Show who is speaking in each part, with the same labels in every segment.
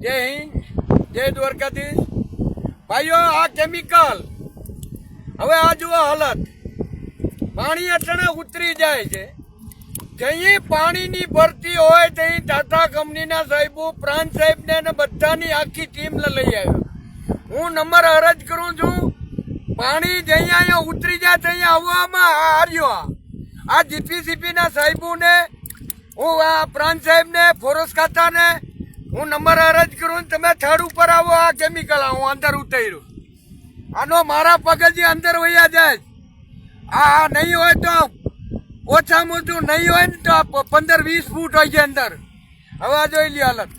Speaker 1: જય હિન્દ, જય દ્વારકાધીશ. ભાઈઓ, આ કેમિકલ હવે આ જુઓ હાલત. પાણી અટણે ઉતરી જાય છે. જઈ પાણીની ભરતી હોય તઈ ટાટા કંપનીના સાહેબો, પ્રાંત સાહેબને ને બધાની આખી ટીમ લઈ આવ્યો. હું નંબર અરજ કરું છું, પાણી જઈ અહીંયા ઉતરી જાય તઈ આવવામાં હાર્યો આ. આ જીપીસીપી ના સાહેબોને, હું આ પ્રાંત સાહેબને, ફોરસ ખાતાને હું નંબર અરજ કરું તમે થર્ડ ઉપર આવો આ કેમિકલ હું અંદર ઉતર્યું. આનો મારા પગજી અંદર વયા જાય. આ નહીં હોય તો ઓછામાં ઓછું નહીં હોય ને તો પંદર વીસ ફૂટ હોય છે અંદર. હવે જોઈ લી હાલત.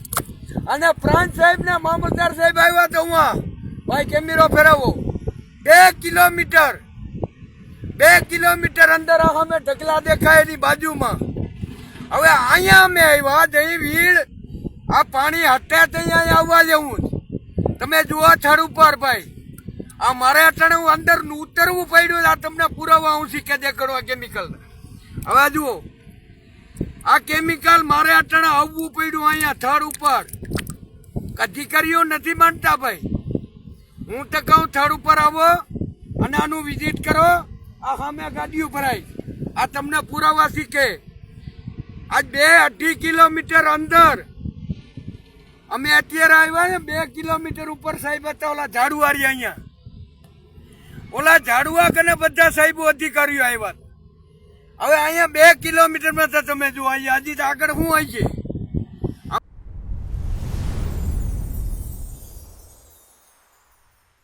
Speaker 1: અને પ્રાંત સાહેબ ને મામલદાર સાહેબ આવ્યા તો હું ભાઈ કેમેરો ફેરવો. બે કિલોમીટર બે કિલોમીટર અંદર અમે ઢગલા દેખાય એની બાજુમાં. હવે અહીંયા અમે આવ્યા જઈ વીડ આ પાણી હટે તો અહીંયા આવવા જેવું જ. તમે જુઓ છડ ઉપર ભાઈ. આ મારે અટાણે હું અંદર ઉતરવું પડ્યું આ તમને પુરાવા હું શીખે દેખાડો આ કેમિકલ હવે જુઓ. આ કેમિકલ મારે અટાણે આવવું પડ્યું અહીંયા થડ ઉપર. અધિકારીઓ નથી માનતા ભાઈ. હું તો કહું થડ ઉપર આવો અને આનું વિઝિટ કરો. આ સામે ગાડીઓ ભરાય. આ તમને પુરાવા શીખે. આજ બે અઢી કિલોમીટર અંદર અમે અત્યારે આવ્યા ને બે કિલોમીટર ઉપર સાહેબ હતા, ઓલા ઝાડુઆરી અહીંયા. ઓલા ઝાડુઆ કને બધા સાહેબો અધિકારીઓ આવ્યા. હવે અહીંયા બે કિલોમીટરમાં તમે જુઓ, અહીંયા હજી આગળ શું આવી છે